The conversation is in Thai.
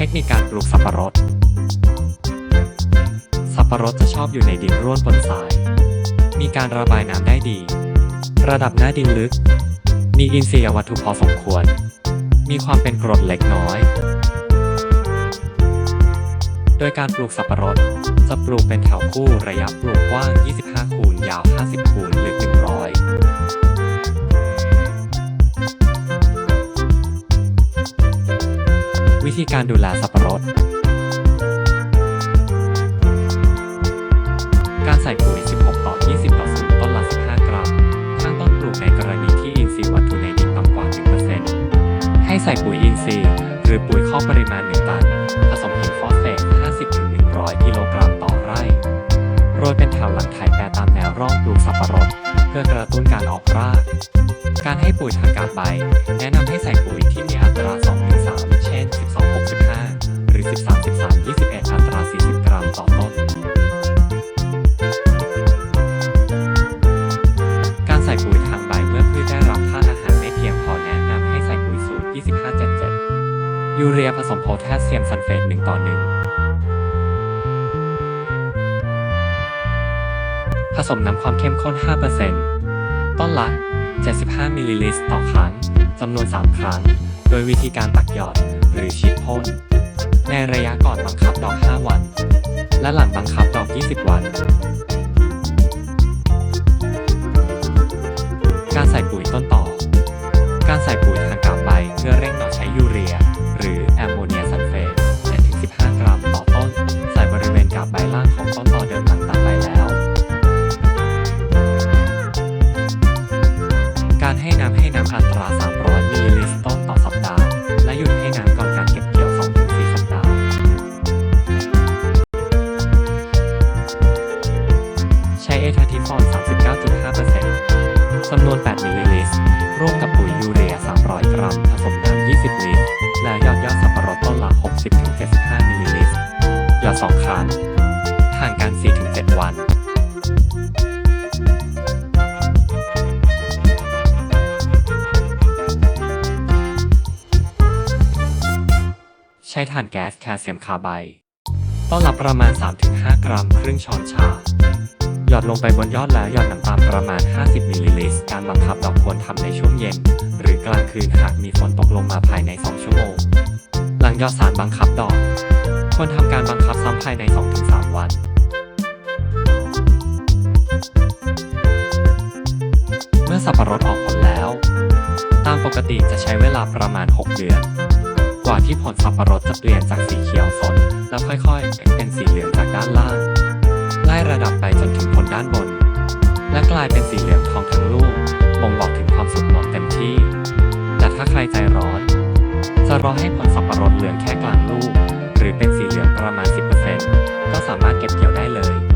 เทคนิคการปลูกสับปะรด สับปะรดจะชอบอยู่ในดินร่วนบนทราย มีการระบายน้ำได้ดี ระดับหน้าดินลึก มีอินทรียวัตถุพอสมควร มีความเป็นกรดเล็กน้อย โดยการปลูกสับปะรด จะปลูกเป็นแถวคู่ระยะปลูกกว้าง 25 คูณยาว 50 คูณลึก 100 วิธีการดูแลสับปะรด การใส่ปุ๋ย 16 ต่อ 20 ต่อ 0 ต้นละ 15 กรัม ข้างต้นปลูกในกรณีที่อินทรีย์วัตถุในดินต่ำกว่า 1%ให้ใส่ปุ๋ยอินทรีย์ หรือปุ๋ยข้อปริมาณ 1 ตัน ผสมหินฟอสเฟต 50-100 กิโลกรัมต่อไร่ โรยเป็นแถวหลังไถแปรตามแนวร่องปลูกสับปะรด เพื่อกระตุ้นการออกราก การให้ปุ๋ยทางการใบ แนะนำให้ใส่ปุ๋ยที่มีอัตรา2 ยูเรียผสมโพแทสเซียมซัลเฟต1ต่อ1ผสมน้ำความเข้มข้น 5%ต้นละ 75 มิลลิลิตรต่อครั้งจำนวน 3 ครั้ง โดยวิธีการตักหยอดหรือฉีดพ่นในระยะก่อนบังคับดอก 5 วัน และหลังบังคับดอก 20 วัน การใส่ปุ๋ยต้นต่อ การใส่ปุ๋ยทางกาบใบเพื่อเร่ง จำนวน 8 มิลลิลิตร ร่วมกับปุ๋ยยูเรีย 300 กรัม ผสมน้ำ 20 ลิตร และยอดยอดสับปะรดต้นละ 60-75 มิลลิลิตรหยอด2ครั้งห่างกัน 4-7 วันใช้ถ่านแก๊สแคลเซียมคาร์ไบด์ต้นละประมาณ 3-5 กรัม ครึ่งช้อนชา อดลงไปบนยอดแล้วหยอดน้ำตาลประมาณ 50มิลลิลิตรการบังคับดอกควรทำในช่วงเย็น หรือกลางคืนหากมีฝนตกลงมาภายใน 2 ชั่วโมง หลังยอดสารบังคับดอก ควรทำการบังคับซ้ำภายใน 2-3 วันเมื่อสับปะรดออกผลแล้ว ตามปกติจะใช้เวลาประมาณ 6 เดือน กว่าที่ผลสับปะรดจะเปลี่ยนจากสีเขียวสดแล้วค่อยๆ เป็นสีเหลืองจากด้านล่าง ระดับไปจนถึงผลด้านบน และกลายเป็นสีเหลืองทองทั้งลูกบ่งบอกถึงความสุกหมดเต็มที่ แต่ถ้าใครใจร้อน จะรอให้ผลสับปะรดเหลืองแค่กลางลูก หรือเป็นสีเหลืองประมาณ 10%ก็สามารถเก็บเกี่ยวได้เลย